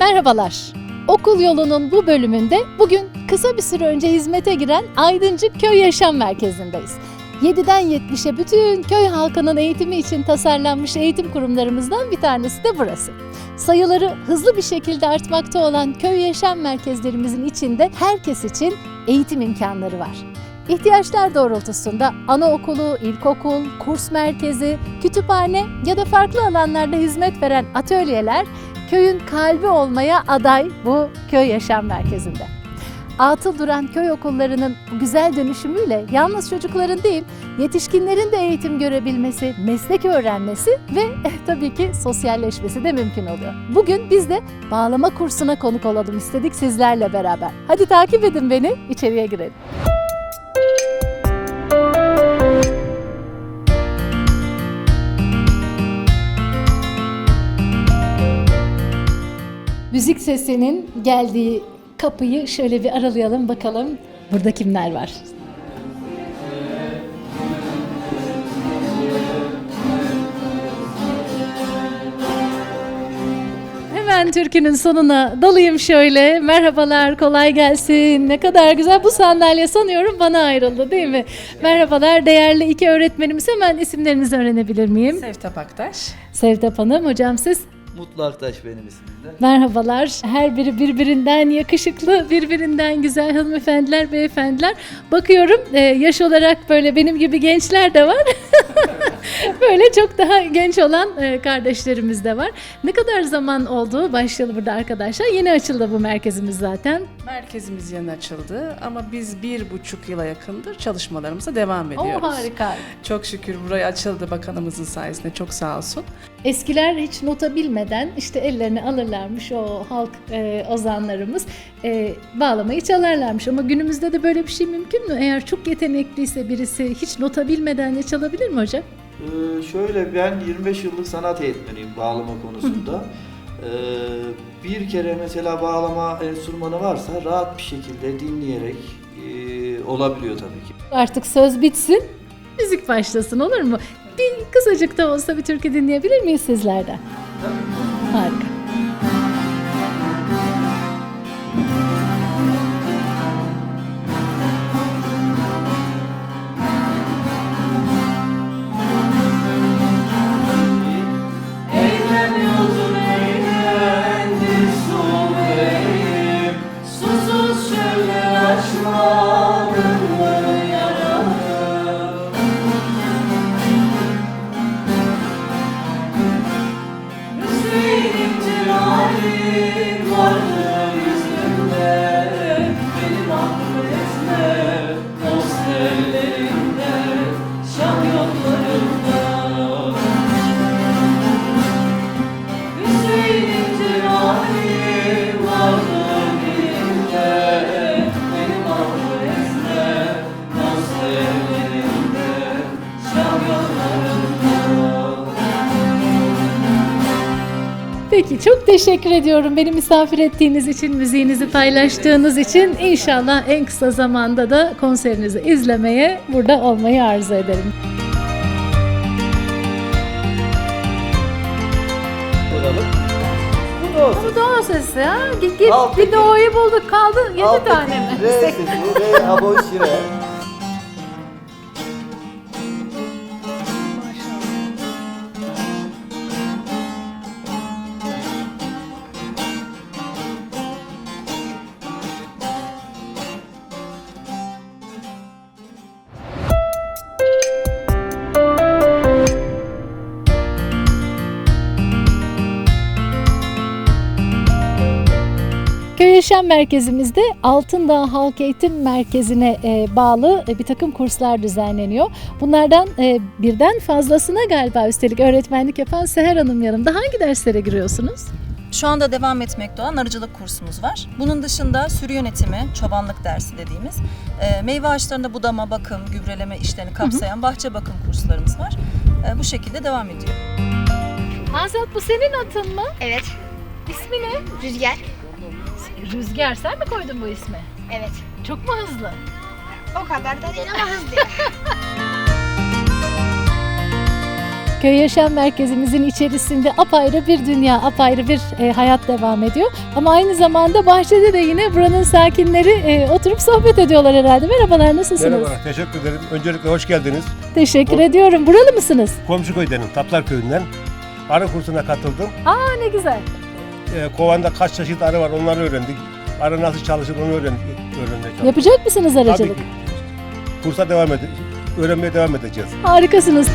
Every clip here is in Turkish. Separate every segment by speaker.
Speaker 1: Merhabalar. Okul yolunun bu bölümünde bugün kısa bir süre önce hizmete giren Aydıncık Köy Yaşam Merkezi'ndeyiz. 7'den 70'e bütün köy halkının eğitimi için tasarlanmış eğitim kurumlarımızdan bir tanesi de burası. Sayıları hızlı bir şekilde artmakta olan köy yaşam merkezlerimizin içinde herkes için eğitim imkanları var. İhtiyaçlar doğrultusunda anaokulu, ilkokul, kurs merkezi, kütüphane ya da farklı alanlarda hizmet veren atölyeler köyün kalbi olmaya aday bu köy yaşam merkezinde. Atıl duran köy okullarının güzel dönüşümüyle yalnız çocukların değil, yetişkinlerin de eğitim görebilmesi, meslek öğrenmesi ve eh, tabii ki sosyalleşmesi de mümkün oluyor. Bugün biz de bağlama kursuna konuk olalım istedik sizlerle beraber. Hadi takip edin beni, içeriye girelim. Müzik sesinin geldiği kapıyı şöyle bir aralayalım bakalım burada kimler var. Hemen türkünün sonuna dalayım şöyle. Merhabalar, kolay gelsin. Ne kadar güzel. Bu sandalye sanıyorum bana ayrıldı değil mi? Merhabalar değerli iki öğretmenimiz. Hemen isimlerinizi öğrenebilir miyim?
Speaker 2: Sevtap Aktaş.
Speaker 1: Sevtap Hanım, hocam siz?
Speaker 3: Mutlu Aktaş benim ismim de.
Speaker 1: Merhabalar. Her biri birbirinden yakışıklı, birbirinden güzel hanımefendiler, beyefendiler. Bakıyorum e, yaş olarak böyle benim gibi gençler de var. böyle çok daha genç olan e, kardeşlerimiz de var. Ne kadar zaman oldu başlayalı burada arkadaşlar? Yeni açıldı bu merkezimiz zaten.
Speaker 2: Merkezimiz yeni açıldı ama biz bir buçuk yıla yakındır çalışmalarımıza devam ediyoruz.
Speaker 1: O harika.
Speaker 2: Çok şükür buraya açıldı bakanımızın sayesinde çok sağ olsun.
Speaker 1: Eskiler hiç nota bilmeden işte ellerini alırlarmış o halk e, ozanlarımız e, bağlamayı çalarlarmış ama günümüzde de böyle bir şey mümkün mü? Eğer çok yetenekliyse birisi hiç nota bilmeden de çalabilir mi hocam?
Speaker 3: Ee, şöyle ben 25 yıllık sanat eğitmeniyim bağlama konusunda. Ee, bir kere mesela bağlama enstrümanı varsa rahat bir şekilde dinleyerek e, olabiliyor tabii ki.
Speaker 1: Artık söz bitsin, müzik başlasın olur mu? Bir kısacık da olsa bir türkü dinleyebilir miyiz sizlerden? Harika. Senin varlığın yüzünde Benim aklım yolları Peki çok teşekkür ediyorum beni misafir ettiğiniz için, müziğinizi paylaştığınız için. İnşallah en kısa zamanda da konserinizi izlemeye, burada olmayı arzu ederim.
Speaker 3: Vuralım. Bu da olsun.
Speaker 1: Bu o sesi ha. Git git
Speaker 3: Alttaki-
Speaker 1: bir doğuyu bulduk kaldı 7
Speaker 3: Alttaki
Speaker 1: tane mi?
Speaker 3: Re sesi, re, aboş,
Speaker 1: Yaşam Merkezimizde Altındağ Halk Eğitim Merkezi'ne e, bağlı e, bir takım kurslar düzenleniyor. Bunlardan e, birden fazlasına galiba üstelik öğretmenlik yapan Seher Hanım yanımda. Hangi derslere giriyorsunuz?
Speaker 4: Şu anda devam etmekte olan arıcılık kursumuz var. Bunun dışında sürü yönetimi, çobanlık dersi dediğimiz, e, meyve ağaçlarında budama, bakım, gübreleme işlerini kapsayan bahçe bakım kurslarımız var. E, bu şekilde devam ediyor.
Speaker 1: Azat bu senin atın mı?
Speaker 5: Evet.
Speaker 1: İsmi ne?
Speaker 5: Rüzgar.
Speaker 1: Rüzgar sen mi koydun bu ismi?
Speaker 5: Evet.
Speaker 1: Çok mu hızlı?
Speaker 5: O kadar da değil ama hızlı.
Speaker 1: Köy Yaşam Merkezimizin içerisinde apayrı bir dünya, apayrı bir e, hayat devam ediyor. Ama aynı zamanda bahçede de yine buranın sakinleri e, oturup sohbet ediyorlar herhalde. Merhabalar, nasılsınız?
Speaker 5: Merhaba, teşekkür ederim. Öncelikle hoş geldiniz.
Speaker 1: Teşekkür
Speaker 5: Bu-
Speaker 1: ediyorum. Buralı mısınız?
Speaker 5: Komşu köydenim, Tatlar Köyü'nden. Arı kursuna katıldım.
Speaker 1: Aa ne güzel.
Speaker 5: Ee, kovanda kaç çeşit arı var onları öğrendik. Arı nasıl çalışır onu öğrendik. öğrenmeye çalıştık.
Speaker 1: Yapacak mısınız
Speaker 5: Tabii
Speaker 1: aracılık?
Speaker 5: ki. Kursa devam edeceğiz. Öğrenmeye devam edeceğiz.
Speaker 1: Harikasınız.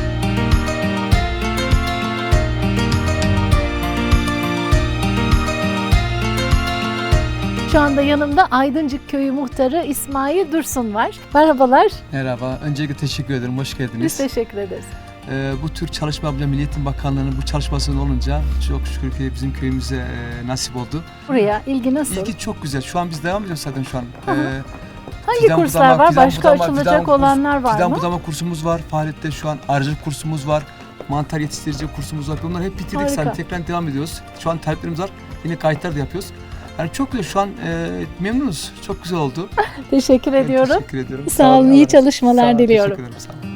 Speaker 1: Şu anda yanımda Aydıncık Köyü Muhtarı İsmail Dursun var. Merhabalar.
Speaker 6: Merhaba. Öncelikle teşekkür ederim. Hoş
Speaker 1: Biz
Speaker 6: geldiniz.
Speaker 1: teşekkür ederiz.
Speaker 6: Ee, bu tür çalışma bile Milli Eğitim Bakanlığı'nın bu çalışmasının olunca çok şükür ki bizim köyümüze e, nasip oldu.
Speaker 1: Buraya ilgi nasıl?
Speaker 6: İlgi çok güzel. Şu an biz devam ediyoruz zaten şu an. Ee,
Speaker 1: Hangi
Speaker 6: fidan
Speaker 1: kurslar
Speaker 6: budama,
Speaker 1: var?
Speaker 6: fidan
Speaker 1: Başka
Speaker 6: budama,
Speaker 1: açılacak
Speaker 6: fidan
Speaker 1: olanlar var
Speaker 6: Fidan
Speaker 1: mı?
Speaker 6: budama kursumuz var. Faaliyette şu an arıcılık kursumuz var. Mantar yetiştirici kursumuz var. Bunları hep bitirdik
Speaker 1: Harika.
Speaker 6: zaten. Tekrar devam ediyoruz. Şu an taleplerimiz var. Yine kayıtlar da yapıyoruz. Yani çok güzel. Şu an e, memnunuz. Çok güzel oldu.
Speaker 1: Teşekkür ediyorum.
Speaker 6: Teşekkür ediyorum.
Speaker 1: Sağ olun, iyi
Speaker 6: Allah
Speaker 1: çalışmalar
Speaker 6: Sağ olun,
Speaker 1: diliyorum.
Speaker 6: Teşekkür ederim. Sağ olun.